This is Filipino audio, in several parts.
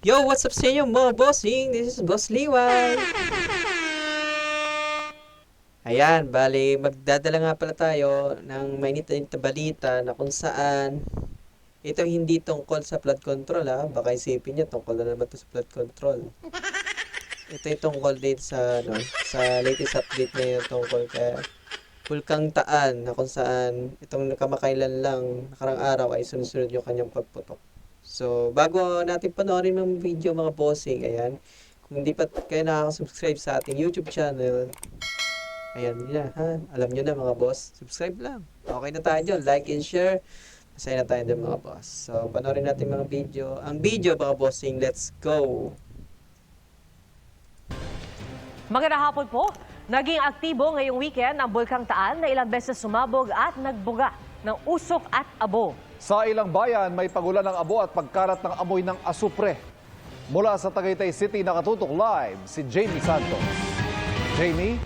Yo, what's up sa inyo mga bossing? This is Boss Liway. Ayan, bali, magdadala nga pala tayo ng mainit na balita na kung saan ito hindi tungkol sa flood control ha. Baka isipin niya tungkol na naman to sa flood control. Ito ay tungkol din sa, ano, sa latest update ngayon tungkol kay Pulkang Taan na kung saan itong nakamakailan lang nakarang araw ay sunod-sunod yung kanyang pagputok. So, bago natin panoorin ng video mga bossing, ayan, kung hindi pa kayo nakaka-subscribe sa ating YouTube channel, ayan na, ha? Alam nyo na mga boss, subscribe lang. Okay na tayo dyan, like and share. Masaya na tayo dyan mga boss. So, panoorin natin mga video. Ang video mga bossing, let's go! Magandang hapon po. Naging aktibo ngayong weekend ang Bulkang Taal na ilang beses sumabog at nagbuga ng usok at abo. Sa ilang bayan, may pagulan ng abo at pagkarat ng amoy ng asupre. Mula sa Tagaytay City, nakatutok live si Jamie Santos. Jamie?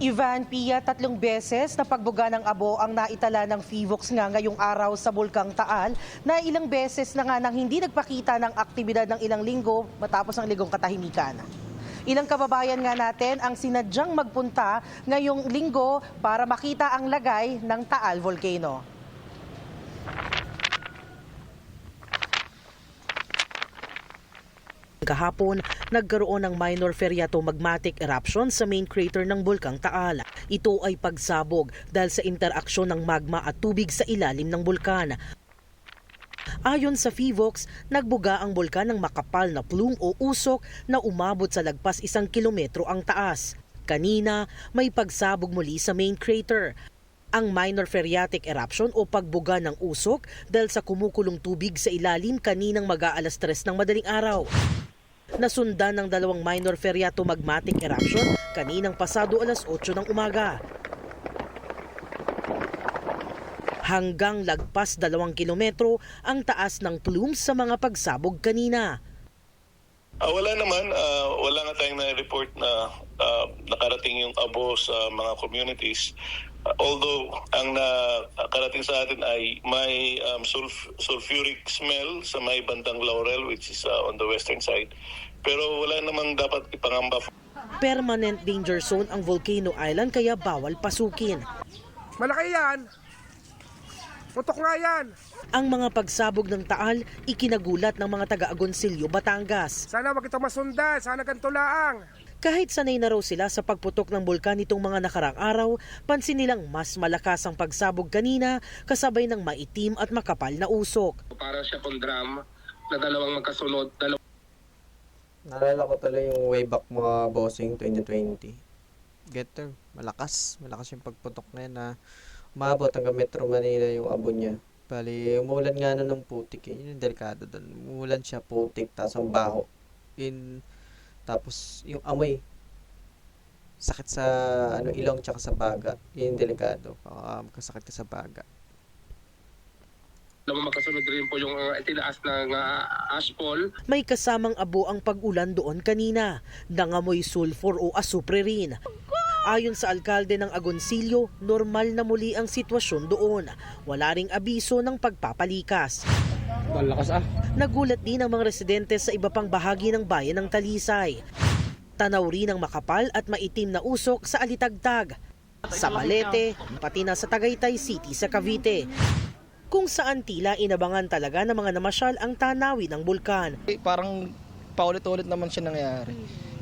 Ivan Pia, tatlong beses na pagbuga ng abo ang naitala ng FIVOX nga ngayong araw sa Bulkang Taal na ilang beses na nga nang hindi nagpakita ng aktibidad ng ilang linggo matapos ang ligong katahimikan. Ilang kababayan nga natin ang sinadyang magpunta ngayong linggo para makita ang lagay ng Taal Volcano. Kahapon, nagkaroon ng minor phreatomagmatic eruption sa main crater ng Bulkang Taal. Ito ay pagsabog dahil sa interaksyon ng magma at tubig sa ilalim ng bulkan. Ayon sa FIVOX, nagbuga ang bulkan ng makapal na plume o usok na umabot sa lagpas isang kilometro ang taas. Kanina, may pagsabog muli sa main crater. Ang minor phreatic eruption o pagbuga ng usok dahil sa kumukulong tubig sa ilalim kaninang mag-aalas 3 ng madaling araw. Nasundan ng dalawang minor phreatomagmatic eruption kaninang pasado alas 8 ng umaga. Hanggang lagpas dalawang kilometro ang taas ng plumes sa mga pagsabog kanina. Ah, wala naman, ah, wala nga tayong na-report na ah, nakarating yung abo sa mga communities. Ah, although ang nakarating sa atin ay may um, sulf- sulfuric smell sa may bandang Laurel which is ah, on the western side. Pero wala namang dapat ipangamba Permanent danger zone ang Volcano Island kaya bawal pasukin. Malaki yan. Putok nga yan. Ang mga pagsabog ng Taal ikinagulat ng mga taga-Agoncillo, Batangas. Sana wag ito masundan. Sana ganito laang. Kahit sanay na raw sila sa pagputok ng bulkan nitong mga nakarang araw, pansin nilang mas malakas ang pagsabog kanina kasabay ng maitim at makapal na usok. para siya kung drum na dalawang magkasunod, dalawang Naalala ko tuloy yung way back mga bossing 2020. Getter, malakas. Malakas yung pagputok na yan na umabot hanggang Metro Manila yung abo niya. Bali, umulan nga na ng putik eh. Yun yung delikado doon. Umulan siya putik, tapos ang baho. In, tapos yung amoy. Sakit sa ano ilong tsaka sa baga. Yun yung delikado. Baka magkasakit ka sa baga. dalawang magkasunod rin po yung uh, itinaas ng uh, ashfall. May kasamang abo ang pag-ulan doon kanina. Nangamoy sulfur o asupre rin. Ayon sa alkalde ng Agoncillo, normal na muli ang sitwasyon doon. Wala ring abiso ng pagpapalikas. Nagulat din ang mga residente sa iba pang bahagi ng bayan ng Talisay. Tanaw rin ang makapal at maitim na usok sa Alitagtag, sa Balete, pati na sa Tagaytay City sa Cavite. Kung saan tila inabangan talaga ng mga namasyal ang tanawin ng bulkan. Eh, parang paulit-ulit naman siya nangyayari.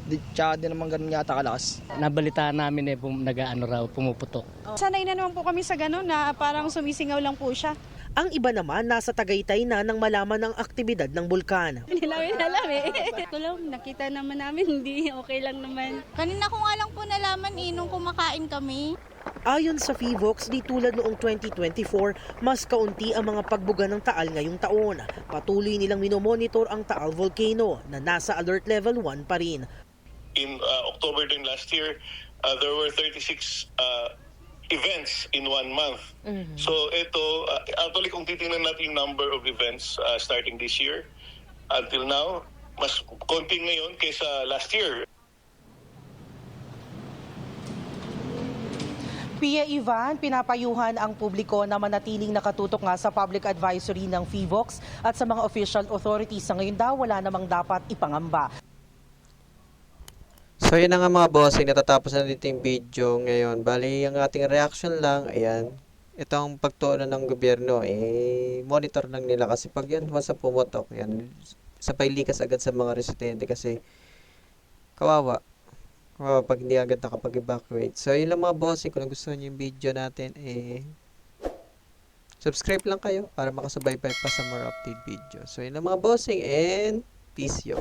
Di, tsaka di naman ganun yata kalakas. Nabalitaan namin eh, pum, nag-ano raw, pumuputok. Sanay na naman po kami sa gano'n na parang sumisingaw lang po siya. Ang iba naman nasa Tagaytay na nang malaman ang aktibidad ng bulkan. Hindi namin alam eh. Ito lang, nakita naman namin, hindi okay lang naman. Kanina ko nga lang po nalaman eh, nung kumakain kami. Ayon sa FIVOX, di tulad noong 2024, mas kaunti ang mga pagbuga ng Taal ngayong taon. Patuloy nilang minomonitor ang Taal Volcano na nasa alert level 1 pa rin. In uh, October din last year, uh, there were 36 uh, events in one month. So ito, uh, actually kung titingnan natin yung number of events uh, starting this year, until now, mas konti ngayon kaysa last year. Pia Ivan, pinapayuhan ang publiko na manatiling nakatutok nga sa public advisory ng FIVOX at sa mga official authorities. Sa ngayon daw, wala namang dapat ipangamba. So yun na nga mga bossing, natatapos na dito yung video ngayon. Bali, ang ating reaction lang, ayan, itong pagtuunan ng gobyerno, eh, monitor lang nila kasi pag yan, once pumotok, yan, sabay likas agad sa mga residente kasi kawawa. Kawawa pag hindi agad nakapag-evacuate. So yun lang mga bossing, kung gusto niyo yung video natin, eh, subscribe lang kayo para makasabay pa sa more update video. So yun lang mga bossing and peace yo.